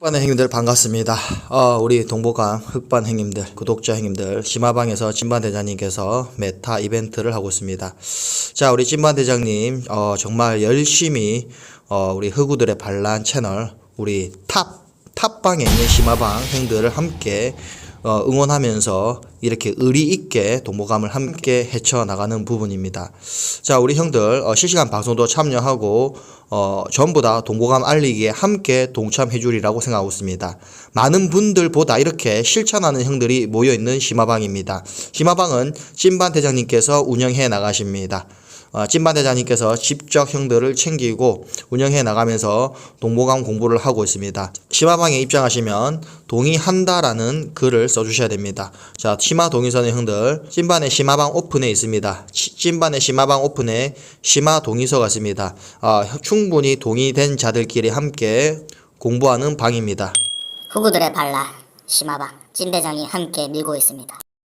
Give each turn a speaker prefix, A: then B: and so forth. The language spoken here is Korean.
A: 흑반 형님들 반갑습니다. 어, 우리 동보강 흑반 형님들, 구독자 형님들, 심화방에서 찐반 대장님께서 메타 이벤트를 하고 있습니다. 자, 우리 찐반 대장님, 어, 정말 열심히, 어, 우리 흑우들의 반란 채널, 우리 탑, 탑방에 있는 심화방 형들을 함께, 어, 응원하면서 이렇게 의리 있게 동보감을 함께 헤쳐나가는 부분입니다. 자, 우리 형들, 어, 실시간 방송도 참여하고, 어, 전부 다 동보감 알리기에 함께 동참해 주리라고 생각하고 있습니다. 많은 분들보다 이렇게 실천하는 형들이 모여있는 심화방입니다. 심화방은 찐반 대장님께서 운영해 나가십니다. 어, 찐반 대장님께서 직접 형들을 챙기고 운영해 나가면서 동보감 공부를 하고 있습니다. 심화방에 입장하시면 동의한다라는 글을 써주셔야 됩니다. 자, 심화 동의서는 형들 찐반의 심화방 오픈에 있습니다. 치- 찐반의 심화방 오픈에 심화 동의서가 있습니다. 아, 충분히 동의된 자들끼리 함께 공부하는 방입니다.
B: 후구들의 발라 심화방 찐대장이 함께 밀고 있습니다.